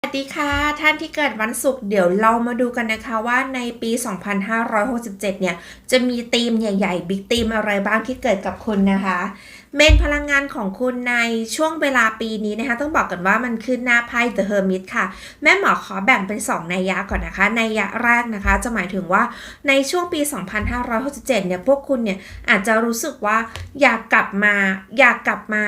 สวัสดีค่ะ ท่านที่เกิดวันศุกร์เดี๋ยวเรามาดูกันนะคะว่าในปี 2567 เนี่ย จะมีธีมใหญ่ๆ บิ๊กธีมอะไรบ้างที่เกิดกับคุณนะคะ เมนพลังงานของคุณในช่วงเวลาปีนี้นะคะ ต้องบอกกันว่ามันขึ้นหน้าไพ่ The Hermit ค่ะ แม่หมอขอแบ่งเป็น 2 นัยยะก่อนนะคะ นัยยะแรกนะคะ จะหมายถึงว่าในช่วงปี 2567 เนี่ยพวกคุณเนี่ยอาจจะรู้สึกว่าอยากกลับมาอยากกลับมา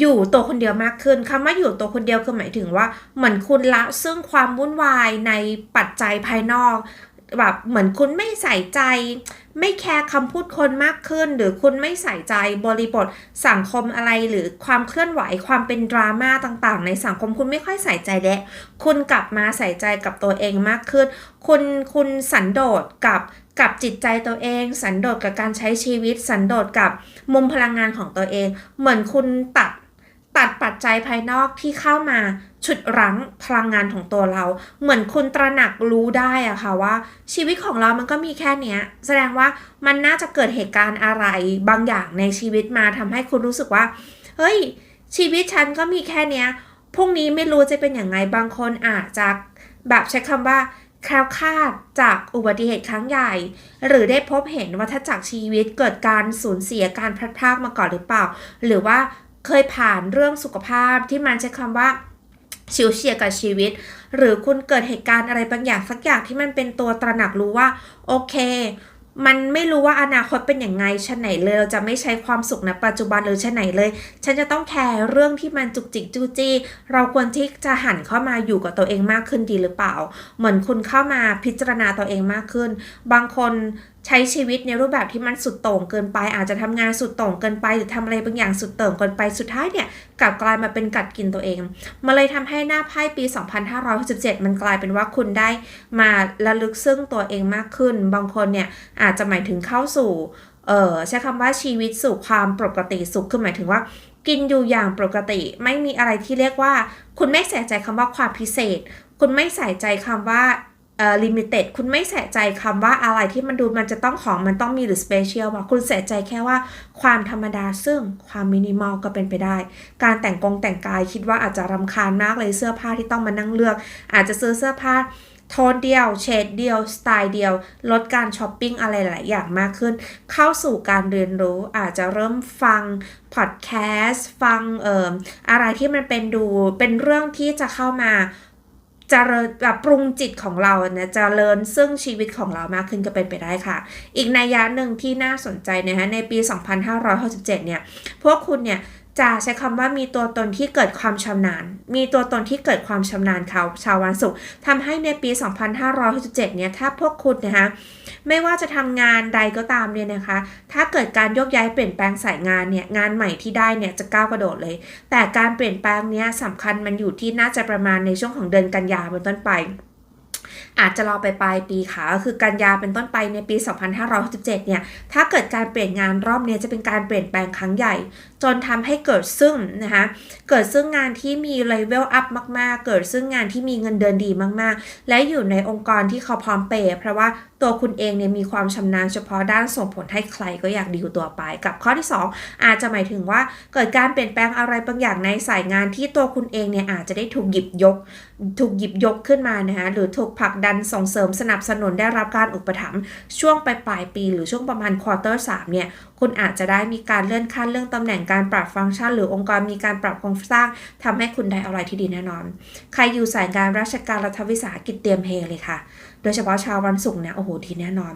อยู่ตัวคนเดียวมากขึ้นคำว่าอยู่ตัวคนเดียวคือหมายถึงว่าเหมือนคุณละซึ่งความวุ่นวายในปัจจัยภายนอกแบบเหมือนคุณไม่ใส่ใจ ไม่แคร์คำพูดคนมากขึ้น หรือคุณไม่ใส่ใจบริบทสังคมอะไรหรือความเคลื่อนไหวความเป็นดราม่าต่างๆ ในสังคมคุณไม่ค่อยใส่ใจและคุณกลับมาใส่ใจกับตัวเองมากขึ้น คุณคุณสันโดษกับกับจิตใจตัวเอง สันโดษกับการใช้ชีวิต สันโดษกับมุมพลังงานของตัวเอง เหมือนคุณตัด ตัดปัจจัยภายนอกที่เข้ามาฉุดรั้งพลังงานของตัวเรา เหมือนคุณตระหนักรู้ได้อะค่ะว่า ชีวิตของเรามันก็มีแค่เนี้ย แสดงว่ามันน่าจะเกิดเหตุการณ์อะไรบางอย่างในชีวิตมาทำให้คุณรู้สึกว่า เฮ้ย ชีวิตฉันก็มีแค่เนี้ยพรุ่งนี้ไม่รู้จะเป็นอย่างไงบางคนอาจจะแบบใช้คำว่าแคล้วคลาดจากอุบัติเหตุครั้งใหญ่ หรือได้พบเห็นวัฏจักรชีวิตเกิดการสูญเสียการพลัดพรากมาก่อนหรือเปล่า หรือว่า เคยผ่านเรื่องสุขภาพที่มันใช้คำว่าชิวเฉียกับชีวิต หรือคุณเกิดเหตุการณ์อะไรบางอย่างสักอย่างที่มันเป็นตัวตระหนักรู้ว่าโอเค มันไม่รู้ว่าอนาคตเป็นอย่างไงชั้นไหนเลยเราจะไม่ใช้ความสุขในปัจจุบันหรือชั้นไหนเลย ฉันจะต้องแคร์เรื่องที่มันจุกจิกจู้จี้ เราควรที่จะหันเข้ามาอยู่กับตัวเองมากขึ้นดีหรือเปล่า เหมือนคุณเข้ามาพิจารณาตัวเองมากขึ้น บางคน ใช้ชีวิตในรูปแบบที่มันสุดโต่งเกินไป อาจจะทำงานสุดโต่งเกินไป หรือทำอะไรบางอย่างสุดโต่งเกินไปสุดท้ายเนี่ยกลับกลายมาเป็นกัดกินตัวเองมาเลยทำให้หน้าไพ่ปี 2567 มันกลายเป็นว่าคุณได้มาระลึกซึ่งตัวเองมากขึ้น บางคนเนี่ยอาจจะหมายถึงเข้าสู่เออใช้คำว่าชีวิตสู่ความปกติสุขคือหมายถึงว่ากินอยู่อย่างปกติ ไม่มีอะไรที่เรียกว่า คุณไม่ใส่ใจคำว่าความพิเศษ คุณไม่ใส่ใจคำว่า ลิมิเต็ดคุณไม่ใส่ใจคำว่าอะไรที่มันดูมันจะต้องของมันต้องมีหรือสเปเชียลว่าคุณใส่ใจแค่ว่าความธรรมดาซึ่งความมินิมอลก็เป็นไปได้ การแต่งกงแต่งกายคิดว่าอาจจะรำคาญมากเลยเสื้อผ้าที่ต้องมานั่งเลือก อาจจะซื้อเสื้อผ้าโทนเดียว เฉดเดียว สไตล์เดียว ลดการช้อปปิ้งอะไรหลายอย่างมากขึ้น เข้าสู่การเรียนรู้อาจจะเริ่มฟังพอดแคสต์ ฟังเอ่ออะไรที่มันเป็นดูเป็นเรื่องที่จะเข้ามา เจริญแบบปรุงจิตของเราเนี่ยจเจริญซึ่งชีวิตของเรามากขึ้นก็เป็นไปได้ค่ะ อีกนัยยะหนึ่งที่น่าสนใจนะคะในปี 2567 เนี่ย พวกคุณเนี่ย จะใช้คำว่ามีตัวตนที่เกิดความชำนาญ มีตัวตนที่เกิดความชำนาญเขาชาววันศุกร์ทำให้ในปี 2567เนี่ยถ้าพวกคุณนะคะไม่ว่าจะทำงานใดก็ตามเนี่ยนะคะ ถ้าเกิดการยกย้ายเปลี่ยนแปลงสายงานเนี่ยงานใหม่ที่ได้เนี่ยจะก้าวกระโดดเลย แต่การเปลี่ยนแปลงเนี้ยสำคัญมันอยู่ที่น่าจะประมาณในช่วงของเดือนกันยาเป็นต้นไปอาจจะรอไปปลายปีค่ะก็คือกันยาเป็นต้นไปในปี 2567เนี่ยถ้าเกิดการเปลี่ยนงานรอบนี้จะเป็นการเปลี่ยนแปลงครั้งใหญ่จนทำให้เกิดซึ่งนะคะเกิดซึ่งงานที่มีเลเวลอัพมากๆ เกิดซึ่งงานที่มีเงินเดือนดีมากๆ และอยู่ในองค์กรที่เขาพร้อมเปย์เพราะว่าตัวคุณเองเนี่ยมีความชำนาญเฉพาะด้านส่งผลให้ใครก็อยากดีลตัวไป กับข้อที่ 2 อาจจะหมายถึงว่าเกิดการเปลี่ยนแปลงอะไรบางอย่างในสายงานที่ตัวคุณเองเนี่ยอาจจะได้ถูกหยิบยก ถูกหยิบยกขึ้นมานะคะหรือถูกผลักดันส่งเสริมสนับสนุนได้รับการอุปถัมภ์ช่วงปลายปลายปี หรือช่วงประมาณควอเตอร์สามเนี่ยคุณอาจจะได้มีการเลื่อนขั้นเรื่องตำแหน่งการปรับฟังก์ชัน หรือองค์กรมีการปรับโครงสร้างทำให้คุณได้อะไรที่ดีแน่นอน ใครอยู่สายงานราชการรัฐวิสาหกิจเตรียมเฮเลยค่ะ ดยเฉพาะชาววันศุกร์เนี่ยโอ้โหดีแน่นอน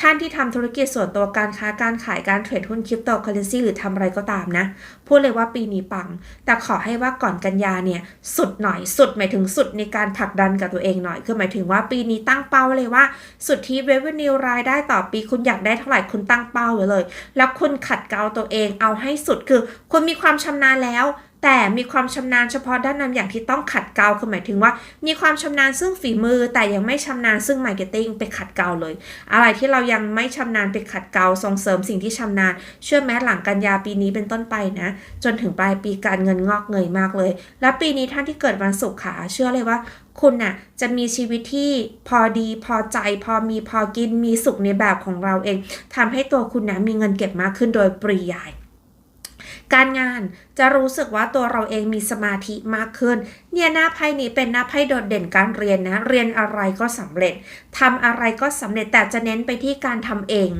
ท่านที่ทำธุรกิจส่วนตัวการค้าการขายการเทรดหุ้นคริปโตเคอเรนซีหรือทำอะไรก็ตามนะ พูดเลยว่าปีนี้ปัง แต่ขอให้ว่าก่อนกันยาเนี่ย สุดหน่อยสุดหมายถึงสุดในการผลักดันกับตัวเองหน่อย คือหมายถึงว่าปีนี้ตั้งเป้าเลยว่า สุดที่ revenue รายได้ต่อปีคุณอยากได้เท่าไหร่คุณตั้งเป้าไว้เลย แล้วคุณขัดเกลาตัวเองเอาให้สุดคือคุณมีความชำนาญแล้ว แต่มีความชำนาญเฉพาะด้านนั้นอย่างที่ต้องขัดเกลาคือหมายถึงว่า มีความชำนาญซึ่งฝีมือ แต่ยังไม่ชำนาญซึ่งมาร์เก็ตติ้งไปขัดเกลาเลย อะไรที่เรายังไม่ชำนาญไปขัดเกลาส่งเสริมสิ่งที่ชำนาญ เชื่อแม้หลังกันยาปีนี้เป็นต้นไปนะ จนถึงปลายปีการเงินงอกเงยมากเลย และปีนี้ท่านที่เกิดวันศุกร์ค่ะเชื่อเลยว่าคุณน่ะจะมีชีวิตที่พอดีพอใจ พอมีพอกินมีสุขในแบบของเราเองทำให้ตัวคุณนะมีเงินเก็บมากขึ้นโดยปริยาย การงานจะรู้สึกว่าตัวเราเองมีสมาธิมากขึ้น เนี่ยหน้าไพ่นี้เป็นหน้าไพ่โดดเด่นการเรียนนะ เรียนอะไรก็สำเร็จทำอะไรก็สำเร็จแต่จะเน้นไปที่การทำเอง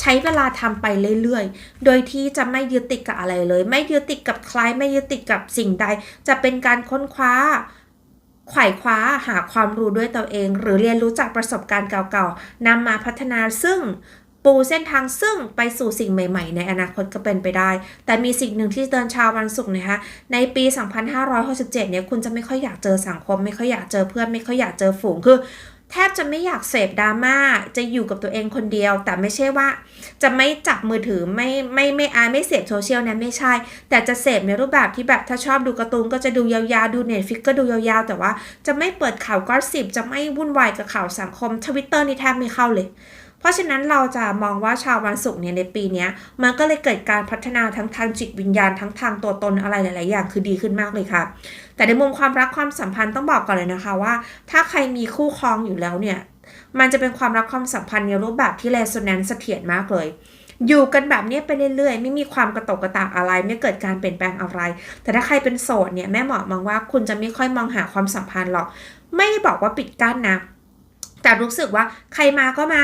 ใช้เวลาทำไปเรื่อยๆ โดยที่จะไม่ยึดติดกับอะไรเลย ไม่ยึดติดกับใครไม่ยึดติดกับสิ่งใด จะเป็นการค้นคว้าไขว่คว้าหาความรู้ด้วยตัวเอง หรือเรียนรู้จากประสบการณ์เก่าๆนำมาพัฒนาซึ่ง ปูเส้นทางซึ่งไปสู่สิ่งใหม่ ๆ ในอนาคตก็เป็นไปได้ แต่มีสิ่งหนึ่งที่เตือนชาววันศุกร์นะคะในปี 2567 เนี่ยคุณจะไม่ค่อยอยากเจอสังคม ไม่ค่อยอยากเจอเพื่อนไม่ค่อยอยากเจอฝูงคือแทบจะไม่อยากเสพดราม่าจะอยู่กับตัวเองคนเดียว แต่ไม่ใช่ว่า จะไม่จับมือถือไม่ไม่ไม่อายไม่เสพโซเชียลนะไม่ใช่ แต่จะเสพในรูปแบบที่แบบถ้าชอบดูการ์ตูนก็จะดูยาวๆ ดูเน็ตฟิกก็ดูยาวๆ แต่ว่าจะไม่เปิดข่าวก็สิบจะไม่วุ่นวายกับข่าวสังคมทวิตเตอร์นี่แทบไม่เข้าเลย เพราะฉะนั้นเราจะมองว่าชาววันศุกร์เนี่ยในปีนี้มันก็เลยเกิดการพัฒนาทั้งทางจิตวิญญาณทั้งทางตัวตนอะไรหลาย ๆ อย่างคือดีขึ้นมากเลยค่ะ แต่ในมุมความรักความสัมพันธ์ต้องบอกก่อนเลยนะคะว่า ถ้าใครมีคู่ครองอยู่แล้วเนี่ยมันจะเป็นความรักความสัมพันธ์ในรูปแบบที่เรโซแนนซ์เสถียรมากเลยอยู่กันแบบนี้ไปเรื่อยๆ ไม่มีความกระตกกระตากอะไร ไม่เกิดการเปลี่ยนแปลงอะไร แต่ถ้าใครเป็นโสดเนี่ยแม่หมอมองว่าคุณจะไม่ค่อยมองหาความสัมพันธ์หรอก ไม่ได้บอกว่าปิดกั้นนะ แต่รู้สึกว่าใครมาก็มา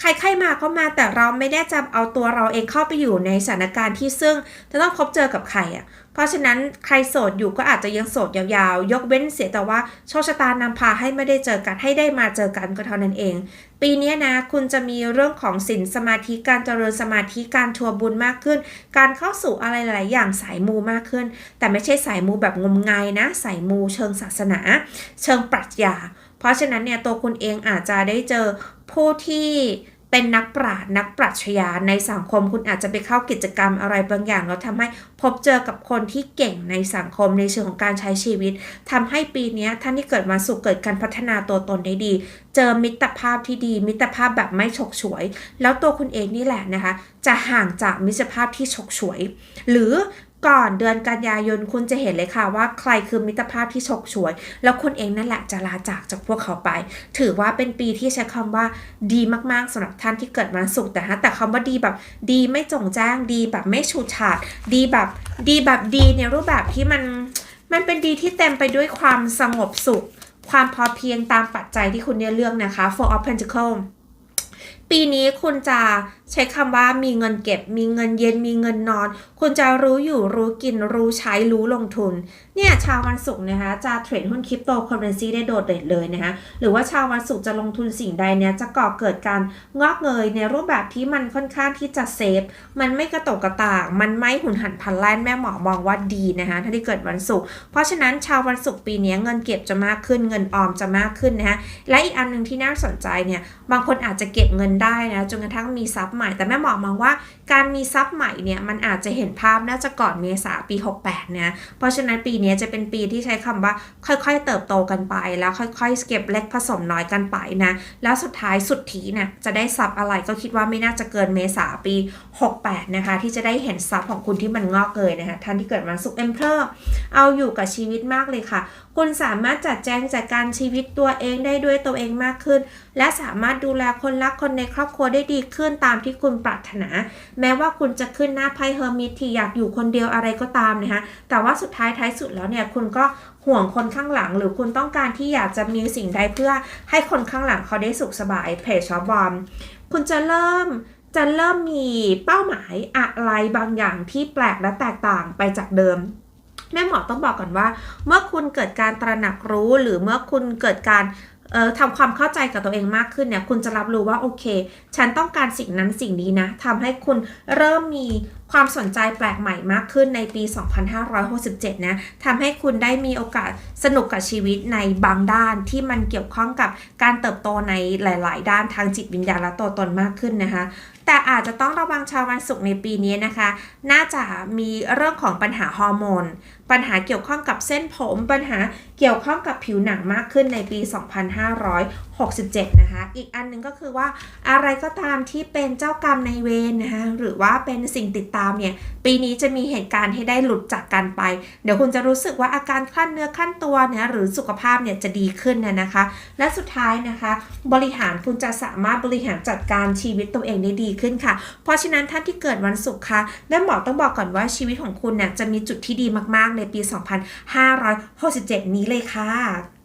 ใครใครมาก็มาแต่เราไม่ได้จะเอาตัวเราเองเข้าไปอยู่ในสถานการณ์ที่ซึ่งจะต้องพบเจอกับใครอะ เพราะฉะนั้นใครโสดอยู่ก็อาจจะยังโสดยาวๆ ยกเว้นเสียแต่ว่าโชคชะตานำพาให้ไม่ได้เจอกันให้ได้มาเจอกันก็เท่านั้นเอง ปีนี้นะคุณจะมีเรื่องของศีลสมาธิการเจริญสมาธิการทัวร์บุญมากขึ้น การเข้าสู่อะไรหลายๆอย่างสายมูมากขึ้น แต่ไม่ใช่สายมูแบบงมงายนะ สายมูเชิงศาสนา เชิงปรัชญาเพราะฉะนั้นเนี่ยตัวคุณเองอาจจะได้เจอ ผู้ที่เป็นนักปราชญ์นักปรัชญาในสังคมคุณอาจจะไปเข้ากิจกรรมอะไรบางอย่าง แล้วทำให้พบเจอกับคนที่เก่งในสังคมในเชิงของการใช้ชีวิตทำให้ปีนี้ท่านที่เกิดมาสุขเกิดการพัฒนาตัวตนได้ดี เจอมิตรภาพที่ดี มิตรภาพแบบไม่ฉกฉวย แล้วตัวคุณเองนี่แหละนะคะ จะห่างจากมิตรภาพที่ฉกฉวย หรือ ก่อนเดือนกันยายนคุณจะเห็นเลยค่ะว่าใครคือมิตรภาพที่ฉกฉวย แล้วคุณเองนั่นแหละจะลาจากจากพวกเขาไป ถือว่าเป็นปีที่ใช้คำว่าดีมากๆสำหรับท่านที่เกิดมาสุขแต่ฮะแต่คำว่าดีแบบดีไม่จงแจ้งดีแบบไม่ฉูดฉาดดีแบบดีแบบดีในรูปแบบที่มันมันเป็นดีที่เต็มไปด้วยความสงบสุข ความพอเพียงตามปัจจัยที่คุณเลือกนะคะ for of pentacle ปีนี้คุณจะ ใช้คำว่ามีเงินเก็บ มีเงินเย็นมีเงินนอน คุณจะรู้อยู่รู้กินรู้ใช้รู้ลงทุน เนี่ยชาววันศุกร์นะคะจะเทรดหุ้นคริปโตเคอเรนซีได้โดดเด่นเลยนะคะหรือว่าชาววันศุกร์จะลงทุนสิ่งใดเนี่ยจะก่อเกิดการงอกเงยในรูปแบบที่มันค่อนข้างที่จะเซฟ มันไม่กระตกกระตาก มันไม่หุนหันพันแล่นแม่หมอมองว่าดีนะคะถ้าที่เกิดวันศุกร์เพราะฉะนั้นชาววันศุกร์ปีนี้เงินเก็บจะมากขึ้นเงินออมจะมากขึ้นนะคะและอีกอันหนึ่งที่น่าสนใจเนี่ยบางคนอาจจะเก็บเงินได้นะจนกระทั่งมีทรัพย์ใหม่ แต่แม่หมอมองว่า การมีทรัพย์ใหม่เนี่ยมันอาจจะเห็นภาพน่าจะก่อนเมษาปี 68นะเพราะฉะนั้นปีนี้จะเป็นปีที่ใช้คำว่าค่อยๆ เติบโตกันไป แล้วค่อยๆเก็บเล็กผสมน้อยกันไปนะแล้วสุดท้ายสุดทีเนี่ยจะได้ทรัพย์อะไรก็คิดว่าไม่น่าจะเกินเมษาปี 68 นะคะ ที่จะได้เห็นทรัพย์ของคุณที่มันงอกเกยนะคะท่านที่เกิดมาสุขเอ็มเพลอร์เอาอยู่กับชีวิตมากเลยค่ะ คุณสามารถจัดแจงจัดการชีวิตตัวเองได้ด้วยตัวเองมากขึ้น และสามารถดูแลคนรักคนในครอบครัวได้ดีขึ้นตามที่คุณปรารถนาแม้ว่าคุณจะขึ้นหน้าไพ่เฮอร์มิตที่อยากอยู่คนเดียวอะไรก็ตามนะคะแต่ว่าสุดท้ายท้ายสุดแล้วเนี่ยคุณก็ห่วงคนข้างหลัง หรือคุณต้องการที่อยากจะมีสิ่งใดเพื่อให้คนข้างหลังเขาได้สุขสบายเพจชอปบอมคุณจะเริ่มจะเริ่มมีเป้าหมายอะไรบางอย่างที่แปลกและแตกต่างไปจากเดิมแม่หมอต้องบอกก่อนว่า เมื่อคุณเกิดการตระหนักรู้หรือเมื่อคุณเกิดการ เอ่อทำความเข้าใจกับตัวเองมากขึ้นเนี่ย คุณจะรับรู้ว่าโอเค ฉันต้องการสิ่งนั้นสิ่งนี้นะทำให้คุณเริ่มมี ความสนใจแปลกใหม่มากขึ้นในปี 2567 นะทำให้คุณได้มีโอกาสสนุกกับชีวิตในบางด้านที่มันเกี่ยวข้องกับการเติบโตในหลาย ๆ ด้านทางจิตวิญญาณและตัวตนมากขึ้นนะคะแต่อาจจะต้องระวังชาววันศุกร์ในปีนี้นะคะ น่าจะมีเรื่องของปัญหาฮอร์โมน ปัญหาเกี่ยวข้องกับเส้นผม ปัญหาเกี่ยวข้องกับผิวหนังมากขึ้นในปี 2567 นะคะ อีกอันหนึงก็คือว่าอะไรก็ตามที่เป็นเจ้ากรรมในเวรนะคะ หรือว่าเป็นสิ่งติดตาามเนี่ยปีนี้จะมีเหตุการณ์ให้ได้หลุดจากกันไป เดี๋ยวคุณจะรู้สึกว่าอาการคลั่นเนื้อคลั่นตัวนี่ยหรือสุขภาพเนี่ยจะดีขึ้นนะนะคะ และสุดท้ายนะคะ บริหารคุณจะสามารถบริหารจัดการชีวิตตัวเองได้ดีขึ้นค่ะ เพราะฉะนั้นท่านที่เกิดวันศุกร์ค่ะแม่หมอต้องบอกก่อนว่าชีวิตของคุณเนี่ยจะมีจุดที่ดีมากๆในปี 2567 นี้เลยค่ะ